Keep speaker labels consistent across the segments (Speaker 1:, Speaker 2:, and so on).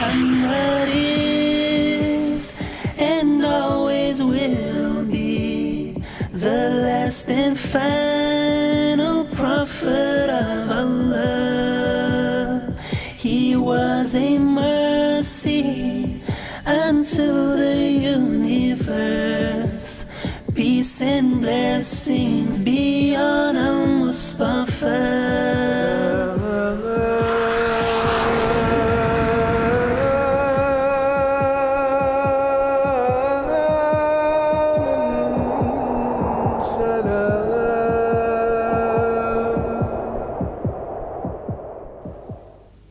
Speaker 1: Muhammad is and always will be the last and final prophet of Allah. He was a mercy unto the universe. Peace and blessings be on Al Mustafa.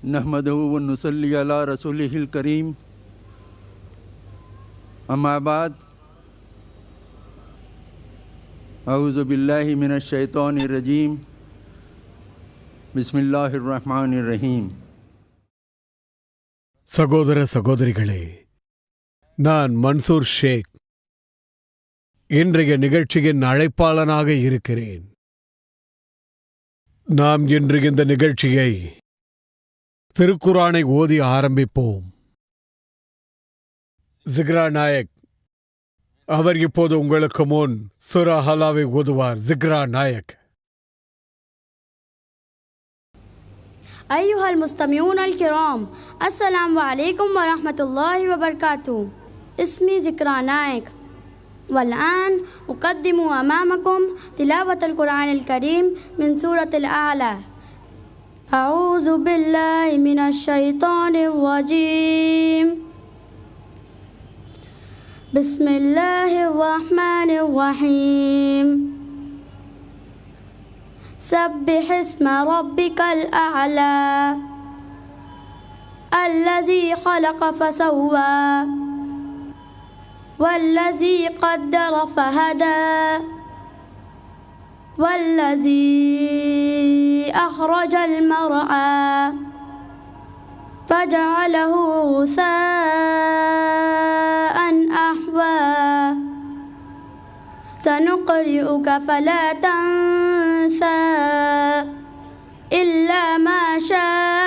Speaker 2: نحمده ونصلي على رسوله الكريم أما بعد أعوذ بالله من الشيطان الرجيم بسم الله الرحمن الرحيم
Speaker 3: சகோதர சகோதரிகளே நான் மன்சூர் ஷேக் இன்றைய நிகழ்ச்சியின் அழைப்பாளனாக இருக்கிறேன் நாம் இன்று இந்த நிகழ்ச்சியை திருக்குரானை ஓதி ஆரம்பிப்போம் ஜிக்ரா நாயக் அவர் இப்போது உங்களுக்கு முன் சுரா ஹலாவை ஓதுவார் ஜிக்ரா நாயக்
Speaker 4: أيها المستمعون الكرام السلام عليكم ورحمة الله وبركاته اسمي ذكرى نايك والآن أقدم أمامكم تلاوة القرآن الكريم من سورة الأعلى أعوذ بالله من الشيطان الرجيم. بسم الله الرحمن الرحيم. سبح اسم ربك الأعلى الذي خلق فسوى والذي قدر فهدى والذي أخرج المرعى فجعله غثاء أحوى. سنقرئك فلا تنسى إلا ما شاء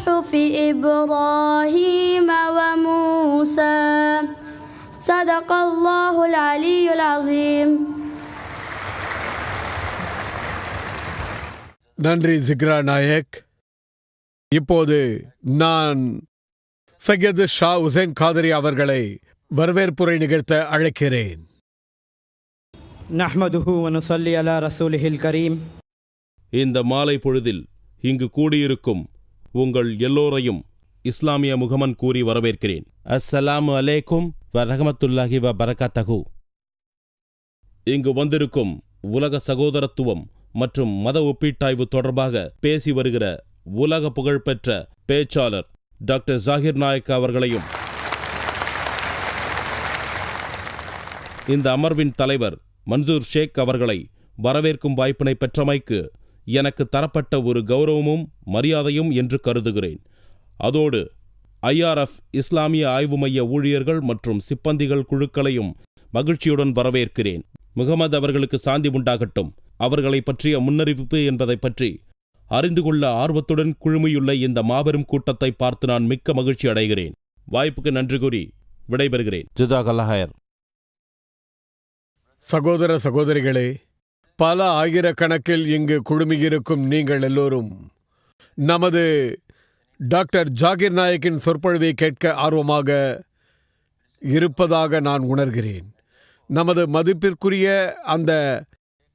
Speaker 4: صحف إبراهيم وموسى صدق الله العلي العظيم
Speaker 3: நன்றி ஜிக்ரா நாயக் இப்போது நான் சையது ஷா உசேன் காதரி அவர்களை வரவேற்புரை நிகழ்த்த அழைக்கிறேன்
Speaker 5: نحمده ونصلي على رسوله الكريم
Speaker 6: இந்த மாலை பொழுதில் இங்கு கூடியிருக்கும் உங்கள் எல்லோரையும் இஸ்லாமிய முகமன் கூறி வரவேற்கிறேன். அஸ்ஸலாமு அலைக்கும் வ ரஹமத்துல்லாஹி வ பரகாத்தகு இங்கு வந்திருக்கும் உலக சகோதரத்துவம் மற்றும் மத ஒப்பீட்டாய்வு தொடர்பாக பேசி வருகிற உலக புகழ்பெற்ற பேச்சாளர் டாக்டர் ஜாகிர் நாயக் அவர்களையும் இந்த அமர்வின் தலைவர் மன்சூர் ஷேக் அவர்களை வரவேற்கும் வாய்ப்பினை பெற்றமைக்கு எனக்கு தரப்பட்ட ஒரு கௌரவமும் மரியாதையும் என்று கருதுகிறேன். அதோடு ஐஆர்எஃப் இஸ்லாமிய ஆய்வு மைய ஊழியர்கள் மற்றும் சிப்பந்திகள் குழுக்களையும் மகிழ்ச்சியுடன் வரவேற்கிறேன். முகமது அவர்களுக்கு சாந்தி உண்டாகட்டும். அவர்களை பற்றிய முன்னறிவிப்பு என்பதை பற்றி அறிந்து கொள்ள ஆர்வத்துடன் குழுமியுள்ள இந்த மாபெரும் கூட்டத்தை பார்த்து நான் மிக்க மகிழ்ச்சி அடைகிறேன். வாய்ப்புக்கு நன்றி கூறி விடைபெறுகிறேன். ஜிதாக் அல்லாஹயர்
Speaker 3: சகோதர சகோதரிகளே பல ஆயிரக்கணக்கில் இங்கு குழுமியிருக்கும் நீங்கள் எல்லோரும் நமது டாக்டர் ஜாகிர் நாயக்கின் சொற்பொழிவை கேட்க ஆர்வமாக இருப்பதாக நான் உணர்கிறேன். நமது மதிப்பிற்குரிய அந்த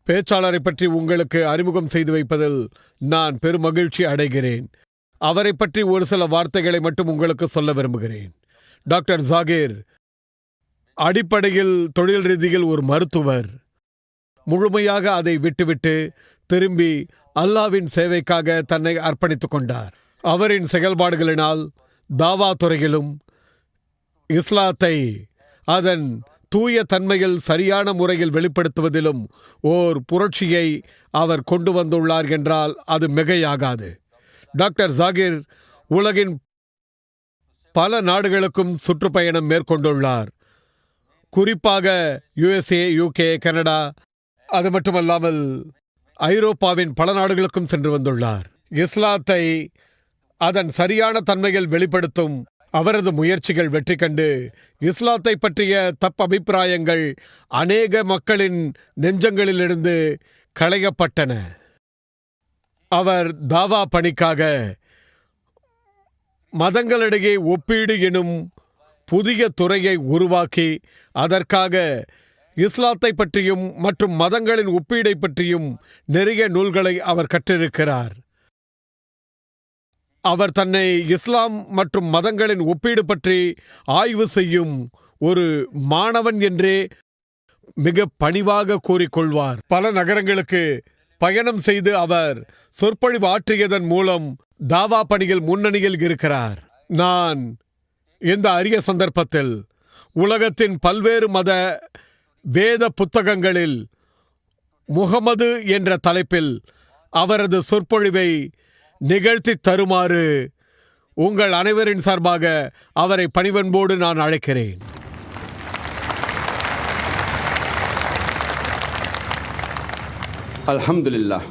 Speaker 3: பேச்சாளரை பற்றி உங்களுக்கு அறிமுகம் செய்து வைப்பதில் நான் பெருமகிழ்ச்சி அடைகிறேன். அவரை பற்றி ஒரு சில வார்த்தைகளை மட்டும் உங்களுக்கு சொல்ல விரும்புகிறேன். டாக்டர் ஜாகிர் அடிப்படையில் தொழில் ரீதியில் ஒரு மருத்துவர். முழுமையாக அதை விட்டுவிட்டு திரும்பி அல்லாவின் சேவைக்காக தன்னை அர்ப்பணித்துக் கொண்டார். அவரின் செயல்பாடுகளினால் தாவா துறையிலும் இஸ்லாத்தை அதன் தூய தன்மையில் சரியான முறையில் வெளிப்படுத்துவதிலும் ஓர் புரட்சியை அவர் கொண்டு வந்துள்ளார் என்றால் அது மிகையாகாது. டாக்டர் ஜாகிர் உலகின் பல நாடுகளுக்கும் சுற்றுப்பயணம் மேற்கொண்டுள்ளார். குறிப்பாக யுஎஸ்ஏ யூகே கனடா அது மட்டுமல்லாமல் ஐரோப்பாவின் பல நாடுகளுக்கும் சென்று வந்துள்ளார். இஸ்லாத்தை அதன் சரியான தன்மையில் வெளிப்படுத்தும் அவரது முயற்சிகள் வெற்றி கண்டு இஸ்லாத்தை பற்றிய தப்பபிப்பிராயங்கள் அநேக மக்களின் நெஞ்சங்களிலிருந்து களையப்பட்டன. அவர் தாவா பணிக்காக மதங்களிடையே ஒப்பீடு எனும் புதிய துறையை உருவாக்கி அதற்காக இஸ்லாத்தை பற்றியும் மற்றும் மதங்களின் ஒப்பீடை பற்றியும் நிறைய நூல்களை அவர் கற்றிருக்கிறார். அவர் தன்னை இஸ்லாம் மற்றும் மதங்களின் ஒப்பீடு பற்றி ஆய்வு செய்யும் ஒரு மாணவன் என்றே மிக பணிவாக கூறிக்கொள்வார். பல நகரங்களுக்கு பயணம் செய்து அவர் சொற்பொழிவு ஆற்றியதன் மூலம் தாவா பணியில் முன்னணியில் இருக்கிறார். நான் இந்த அரிய சந்தர்ப்பத்தில் உலகத்தின் பல்வேறு மத வேத புத்தகங்களில் முகமது என்ற தலைப்பில் அவரது சொற்பொழிவை நிகழ்த்தி தருமாறு உங்கள் அனைவரின் சார்பாக அவரை பணிவன்போடு நான் அழைக்கிறேன்.
Speaker 7: அல்ஹம்துலில்லாஹ்.